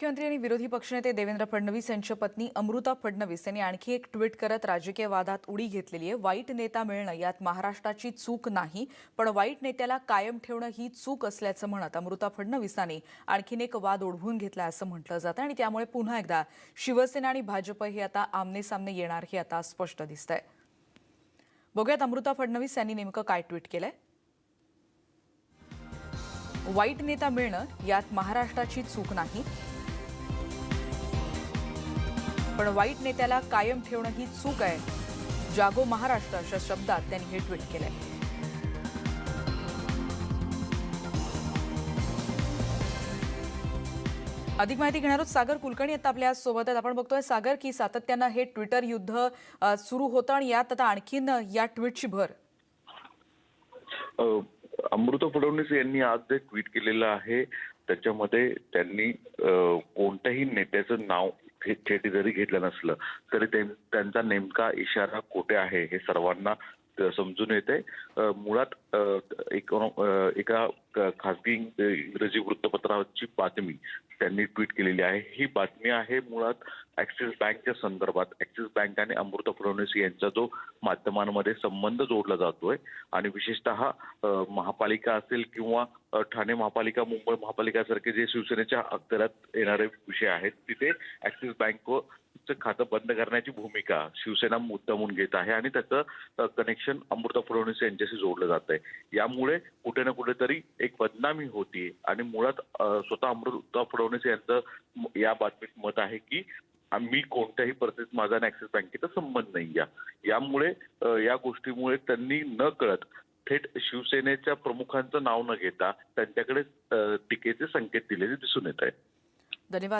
मुख्यमंत्री आणि विरोधी पक्षनेते देवेंद्र फडणवीस यांच्या पत्नी अमृता फडणवीस यांनी आणखी एक ट्विट करत राजकीय वादात उडी घेतलेली आहे. वाईट नेता मिळणं यात महाराष्ट्राची चूक नाही पण वाईट नेत्याला कायम ठेवणं ही चूक असल्याचं म्हणत अमृता फडणवीसांनी आणखीन एक वाद ओढवून घेतला असं म्हटलं जातं आणि त्यामुळे पुन्हा एकदा शिवसेना आणि भाजप हे आता आमने सामने येणार हे आता स्पष्ट दिसतंय. बघूयात अमृता फडणवीस यांनी नेमकं काय ट्विट केलंय. वाईट नेता मिळणं यात महाराष्ट्राची चूक नाही पण वाईट नेत्याला कायम ठेवणं ही चूक आहे. जागो महाराष्ट्र अशा शब्दात त्यांनी हे ट्विट केलंय. अधिक माहिती घेणार आहोत सागर कुलकर्णी आता आपल्यासोबत आहेत. आपण बघतोय सागर की सातत्यानं हे ट्विटर युद्ध सुरू होतं आणि यात आता आणखीन या ट्विटची भर. अमृता फडणवीस यांनी आज जे ट्विट केलेलं आहे त्याच्यामध्ये त्यांनी कोणत्याही नेत्याचं नाव थेट जरी घेतलं नसलं तरी त्यांचा नेमका इशारा कोठे आहे हे सर्वांना समजून येते. मुळात एक एका खासगी इंग्रजी वृत्तपत्राची बातमी त्यांनी ट्विट केलेली आहे. ही बातमी आहे मुळात ऍक्सिस बँकच्या संदर्भात. ऍक्सिस बँक आणि अमृता फडणवीस यांचा जो माध्यमांमध्ये संबंध जोडला जातोय आणि विशेषतः महापालिका असेल किंवा ठाणे महापालिका मुंबई महापालिकासारखे जे शिवसेनेच्या अखत्यारात येणारे विषय आहेत तिथे ऍक्सिस बँक बँकचं खातं बंद करण्याची भूमिका शिवसेना मुद्दामून घेत आहे आणि त्याचं कनेक्शन अमृता फडणवीस यांच्याशी जोडलं जात आहे. यामुळे कुठे ना कुठेतरी एक बदनामी होती आणि मुळात स्वतः अमृता फडणवीस यांचं या बातमीत मत आहे की मी कोणत्याही परिस्थितीत माझा आणि ऍक्सिस बँकेचा संबंध नाही या यामुळे या गोष्टीमुळे त्यांनी न कळत थेट शिवसेनेच्या प्रमुखांचं नाव न घेता त्यांच्याकडे टीकेचे संकेत दिलेले दिसून येत आहेत धन्यवाद.